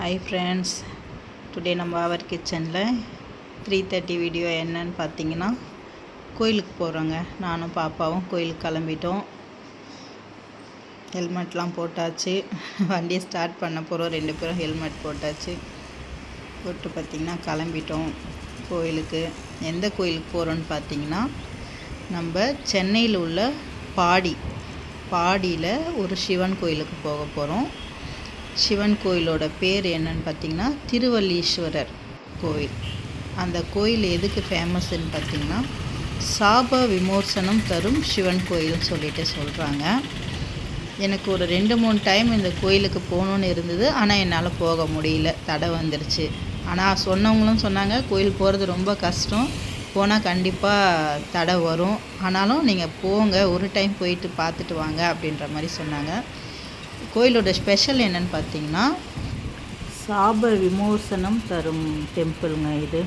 Hi friends today நம்ம அவர் கிச்சனில் three thirty video என்னன்னு பார்த்தீங்கன்னா கோயிலுக்கு போகிறோங்க நானும் பாப்பாவும் கோயிலுக்கு கிளம்பிட்டோம். ஹெல்மெட்லாம் போட்டாச்சு. வண்டியை ஸ்டார்ட் பண்ண போகிறோம் ரெண்டு பேரும் ஹெல்மெட் போட்டாச்சு. போட்டு பார்த்திங்கன்னா கிளம்பிட்டோம் கோயிலுக்கு. எந்த கோயிலுக்கு போகிறோன்னு பார்த்தீங்கன்னா நம்ம சென்னையில் உள்ள பாடி பாடியில் ஒரு சிவன் கோயிலுக்கு போக போகிறோம் சிவன் கோயிலோட பேர் என்னன்னு பார்த்தீங்கன்னா திருவல்லீஸ்வரர் கோயில். அந்த கோயில் எதுக்கு ஃபேமஸ்ன்னு பார்த்தீங்கன்னா சாப விமோசனம் தரும் சிவன் கோயில்னு சொல்லிட்டு சொல்கிறாங்க எனக்கு ஒரு ரெண்டு மூணு டைம் இந்த கோயிலுக்கு போகணுன்னு இருந்தது. ஆனால் என்னால் போக முடியல. தடை வந்துருச்சு. ஆனால் சொன்னவங்களும் சொன்னாங்க கோயில் போகிறது ரொம்ப கஷ்டம். போனால் கண்டிப்பாக தடை வரும். ஆனாலும் நீங்கள் போங்க ஒரு டைம் போயிட்டு பார்த்துட்டு வாங்க அப்படின்ற மாதிரி சொன்னாங்க. கோயிலோட ஸ்பெஷல் என்னன்னு பார்த்தீங்கன்னா சாப விமோசனம் தரும் டெம்பிளுங்க இது.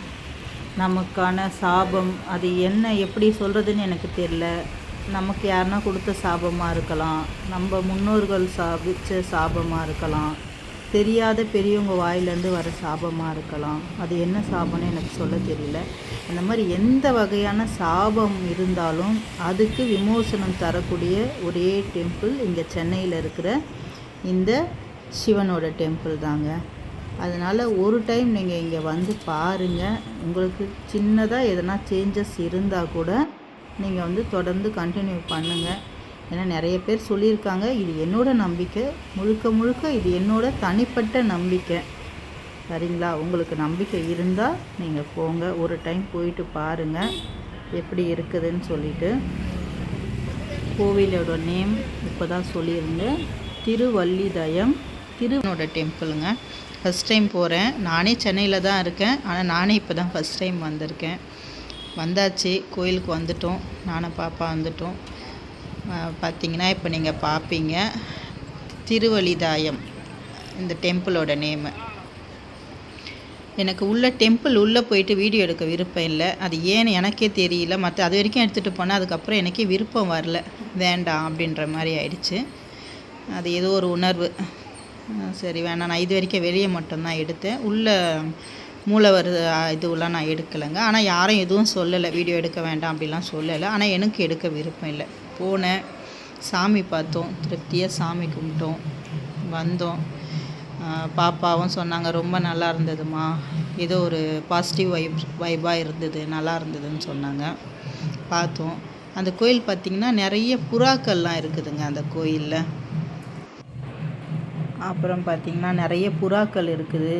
நமக்கான சாபம் அது என்ன எப்படி சொல்கிறதுன்னு எனக்கு தெரில நமக்கு யாருனா கொடுத்த சாபமாக இருக்கலாம். நம்ம முன்னோர்கள் சாபிச்ச சாபமாக இருக்கலாம். தெரியாத பெரியவங்க வாயிலேருந்து வர சாபமாக இருக்கலாம். அது என்ன சாபம்னு எனக்கு சொல்ல தெரியல. அந்த மாதிரி எந்த வகையான சாபம் இருந்தாலும் அதுக்கு விமோசனம் தரக்கூடிய ஒரே டெம்பிள் இங்கே சென்னையில் இருக்கிற இந்த சிவனோட டெம்பிள் தாங்க. அதனால் ஒரு டைம் நீங்கள் இங்கே வந்து பாருங்கள் உங்களுக்கு சின்னதாக எதனா சேஞ்சஸ் இருந்தால் கூட நீங்கள் வந்து தொடர்ந்து கண்டினியூ பண்ணுங்கள் ஏன்னா நிறைய பேர் சொல்லியிருக்காங்க இது என்னோட நம்பிக்கை. முழுக்க முழுக்க இது என்னோட தனிப்பட்ட நம்பிக்கை. சரிங்களா? உங்களுக்கு நம்பிக்கை இருந்தால் நீங்கள் போங்க. ஒரு டைம் போயிட்டு பாருங்கள் எப்படி இருக்குதுன்னு சொல்லிட்டு. கோவிலோட நேம் இப்போ தான் சொல்லியிருந்தேன். திருவல்லிதயம். திருவனோட டெம்பிளுங்க ஃபஸ்ட் டைம் போகிறேன் நானே சென்னையில் தான் இருக்கேன். ஆனால் நானே இப்போ தான் ஃபஸ்ட் டைம் வந்திருக்கேன். வந்தாச்சு. கோயிலுக்கு வந்துட்டோம். நானும் பாப்பா வந்துட்டோம். பார்த்தீங்கன்னா இப்போ நீங்கள் பார்ப்பீங்க திருவலிதாயம் இந்த டெம்பிளோட நேமு எனக்கு உள்ள டெம்பிள் உள்ளே போயிட்டு வீடியோ எடுக்க விருப்பம் இல்லை. அது ஏன்னு எனக்கே தெரியல. மற்ற அது வரைக்கும் எடுத்துகிட்டு போனால் அதுக்கப்புறம் எனக்கே விருப்பம் வரல. வேண்டாம் அப்படின்ற மாதிரி ஆயிடுச்சு. அது ஏதோ ஒரு உணர்வு. சரி வேணாம். நான் இது வரைக்கும் வெளியே மட்டும்தான் எடுத்தேன். உள்ளே மூலவர் இதுவெல்லாம் நான் எடுக்கலைங்க. ஆனால் யாரும் எதுவும் சொல்லலை. வீடியோ எடுக்க வேண்டாம் அப்படிலாம் சொல்லலை. ஆனால் எனக்கு எடுக்க விருப்பம் இல்லை. போனேன். சாமி பார்த்தோம். திருப்தியாக சாமி கும்பிட்டோம். வந்தோம். பாப்பாவும் சொன்னாங்க ரொம்ப நல்லா இருந்ததுமா ஏதோ ஒரு பாசிட்டிவ் வைப் வைபாக இருந்தது. நல்லா இருந்ததுன்னு சொன்னாங்க. பார்த்தோம். அந்த கோயில் பார்த்திங்கன்னா நிறைய புறாக்கள்லாம் இருக்குதுங்க அந்த கோயிலில். அப்புறம் பார்த்திங்கன்னா நிறைய புறாக்கள் இருக்குது.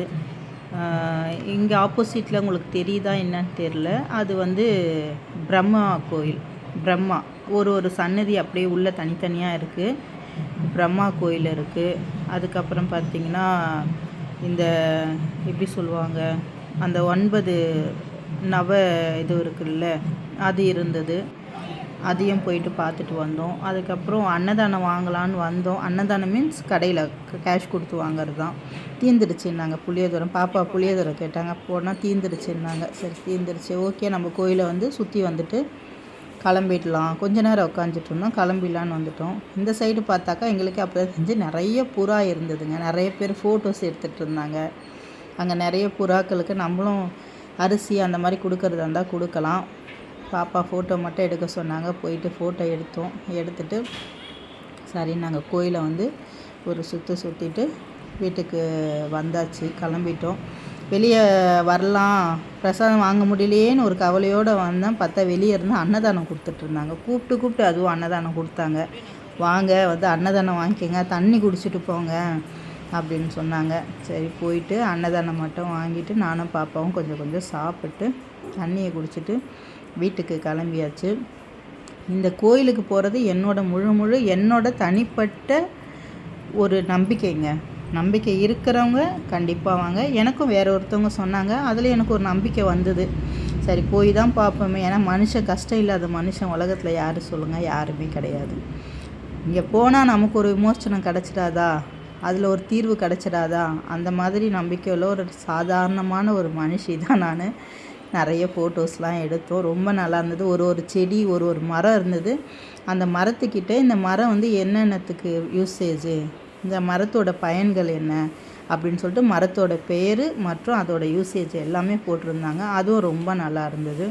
இங்கே ஆப்போசிட்டில் உங்களுக்கு தெரியுதா என்னன்னு தெரில அது வந்து பிரம்மா கோயில். பிரம்மா. ஒரு ஒரு சன்னதி அப்படியே உள்ளே தனித்தனியாக இருக்குது பிரம்மா கோயில் இருக்குது அதுக்கப்புறம் பார்த்திங்கன்னா இந்த எப்படி சொல்லுவாங்க? அந்த ஒன்பது நவ இது இருக்குல்ல அது இருந்தது. அதையும் போயிட்டு பார்த்துட்டு வந்தோம். அதுக்கப்புறம் அன்னதானம் வாங்கலான்னு வந்தோம். அன்னதானம் மீன்ஸ் கடையில் கேஷ் கொடுத்து வாங்குறது தான். தீந்துடுச்சுன்னாங்க புளியோதரம் பாப்பா புளியோதரம் கேட்டாங்க. போனால் தீந்துடுச்சுன்னாங்க சரி தீந்துடுச்சு. ஓகே நம்ம கோயிலை வந்து சுற்றி வந்துட்டு கிளம்பிடலாம். கொஞ்ச நேரம் உட்காந்துட்டு இருந்தோம். கிளம்பிடலான்னு வந்துட்டோம். இந்த சைடு பார்த்தாக்கா எங்களுக்கு அப்போ செஞ்சு நிறைய புறா இருந்ததுங்க. நிறைய பேர் ஃபோட்டோஸ் எடுத்துகிட்டு இருந்தாங்க. அங்கே நிறைய புறாக்களுக்கு நம்மளும் அரிசி அந்த மாதிரி கொடுக்குறதா இருந்தால் கொடுக்கலாம். பாப்பா ஃபோட்டோ மட்டும் எடுக்க சொன்னாங்க. போயிட்டு ஃபோட்டோ எடுத்தோம். எடுத்துகிட்டு சரி நாங்கள் கோயிலை வந்து ஒரு சுற்று சுற்றிட்டு வீட்டுக்கு வந்தாச்சு. கிளம்பிட்டோம். வெளியே வரலாம். பிரசாதம் வாங்க முடியலையேன்னு ஒரு கவலையோடு வந்தேன். பார்த்தா வெளியே இருந்து அன்னதானம் கொடுத்துட்ருந்தாங்க கூப்பிட்டு கூப்பிட்டு அதுவும் அன்னதானம் கொடுத்தாங்க. வாங்க வந்து அன்னதானம் வாங்கிக்கோங்க. தண்ணி குடிச்சிட்டு போங்க. அப்படின்னு சொன்னாங்க. சரி போயிட்டு அன்னதானம் மட்டும் வாங்கிட்டு நானும் பாப்பாவும் கொஞ்சம் கொஞ்சம் சாப்பிட்டு தண்ணியை குடிச்சிட்டு வீட்டுக்கு கிளம்பியாச்சு. இந்த கோயிலுக்கு போகிறது என்னோட முழு முழு என்னோட தனிப்பட்ட ஒரு நம்பிக்கைங்க. நம்பிக்கை இருக்கிறவங்க கண்டிப்பாக வாங்க. எனக்கும் வேற ஒருத்தவங்க சொன்னாங்க. அதில் எனக்கு ஒரு நம்பிக்கை வந்தது. சரி போய் தான் பார்ப்போமே. ஏன்னா மனுஷன் கஷ்டம் இல்லாத மனுஷன் உலகத்தில் யார் சொல்லுங்கள் யாருமே கிடையாது. இங்கே போனால் நமக்கு ஒரு விமோசனம் கிடச்சிடாதா? அதில் ஒரு தீர்வு கிடச்சிடாதா? அந்த மாதிரி நம்பிக்கையில் ஒரு சாதாரணமான ஒரு மனுஷி தான் நான். நிறைய ஃபோட்டோஸ்லாம் எடுத்தோம். ரொம்ப நல்லா இருந்தது. ஒரு ஒரு செடி ஒரு ஒரு மரம் இருந்தது. அந்த மரத்துக்கிட்ட இந்த மரம் வந்து என்னென்னத்துக்கு யூசேஜு இந்த மரத்தோட பயன்கள் என்ன? அப்படின்னு சொல்லிட்டு மரத்தோட பேர் மற்றும் அதோட யூசேஜ் எல்லாமே போட்டிருந்தாங்க. அதுவும் ரொம்ப நல்லா இருந்தது.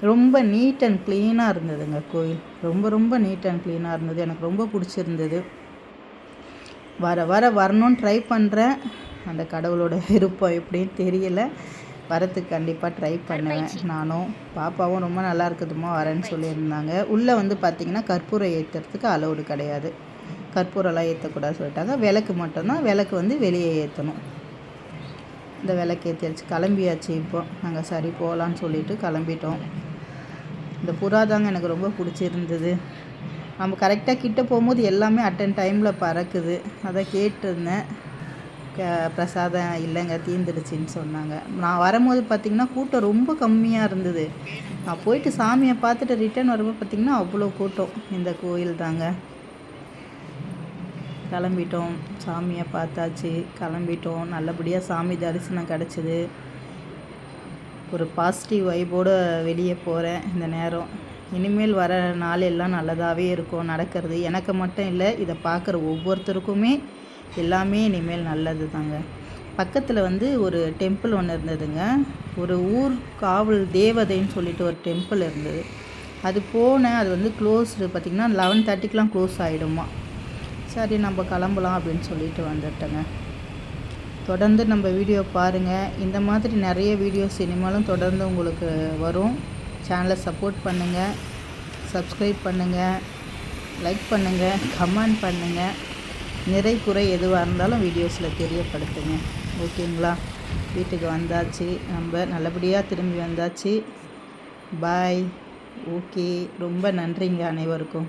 ரொம்ப நீட் அண்ட் க்ளீனாக இருந்ததுங்க கோயில். ரொம்ப ரொம்ப நீட் அண்ட் க்ளீனாக இருந்தது. எனக்கு ரொம்ப பிடிச்சிருந்தது. வர வர வரணும்னு ட்ரை பண்ணுறேன் அந்த கடவுளோட விருப்பம் எப்படின்னு தெரியல. வரத்துக்கு கண்டிப்பாக ட்ரை பண்ணுவேன் நானும். பாப்பாவும் ரொம்ப நல்லா இருக்குதுமா வரேன்னு சொல்லியிருந்தாங்க. உள்ளே வந்து பார்த்திங்கன்னா கற்பூரம் ஏற்றுறதுக்கு அலௌடு கிடையாது. கற்பூரம்லாம் ஏற்றக்கூடாது சொல்லிட்டாங்க. விளக்கு மட்டும்தான். விளக்கு வந்து வெளியே ஏற்றணும் இந்த விளக்கு ஏற்றியாச்சு கிளம்பியாச்சு இப்போ. நாங்கள் சரி போகலான்னு சொல்லிட்டு கிளம்பிட்டோம். இந்த புறா தாங்க எனக்கு ரொம்ப பிடிச்சிருந்தது. நம்ம கரெக்டாக கிட்டே போகும்போது எல்லாமே அட்டன் டைமில் பறக்குது. அதை கேட்டிருந்தேன். க- பிரசாதம் இல்லைங்க தீர்ந்துடுச்சின்னு சொன்னாங்க. நான் வரும்போது பார்த்திங்கன்னா கூட்டம் ரொம்ப கம்மியாக இருந்தது. நான் போயிட்டு சாமியை பார்த்துட்டு ரிட்டர்ன் வரும்போது பார்த்திங்கன்னா அவ்வளோ கூட்டம் இந்த கோயில் தாங்க. கிளம்பிட்டோம். சாமியை பார்த்தாச்சு. கிளம்பிட்டோம். நல்லபடியாக சாமி தரிசனம் கிடச்சிது. ஒரு பாசிட்டிவ் வைபோடு வெளியே போகிறேன் இந்த நேரம். இனிமேல் வர நாள் எல்லாம் நல்லதாகவே இருக்கும். நடக்கிறது எனக்கு மட்டும் இல்லை இதை பார்க்குற ஒவ்வொருத்தருக்குமே எல்லாமே இனிமேல் நல்லது தாங்க பக்கத்தில் வந்து ஒரு டெம்பிள் ஒன்று இருந்ததுங்க. ஒரு ஊர் காவல் தேவதைன்னு சொல்லிட்டு ஒரு டெம்பிள் இருந்தது. அது போனேன் அது வந்து க்ளோஸ்டு பார்த்திங்கன்னா லெவன் தேர்ட்டிக்கெலாம் க்ளோஸ் ஆகிடுமா சரி நம்ம கிளம்பலாம் அப்படின்னு சொல்லிட்டு வந்துட்டேங்க. தொடர்ந்து நம்ம வீடியோ பாருங்கள் இந்த மாதிரி நிறைய வீடியோஸ் இனிமேலும் தொடர்ந்து உங்களுக்கு வரும். சேனலை சப்போர்ட் பண்ணுங்கள் சப்ஸ்கிரைப் பண்ணுங்கள் லைக் பண்ணுங்கள் கமெண்ட் பண்ணுங்கள் நிறை குறை எதுவாக இருந்தாலும் வீடியோஸில் தெரியப்படுத்துங்க. ஓகேங்களா? வீட்டுக்கு வந்தாச்சு. நம்ம நல்லபடியாக திரும்பி வந்தாச்சு. பாய் ஓகே ரொம்ப நன்றிங்க அனைவருக்கும்.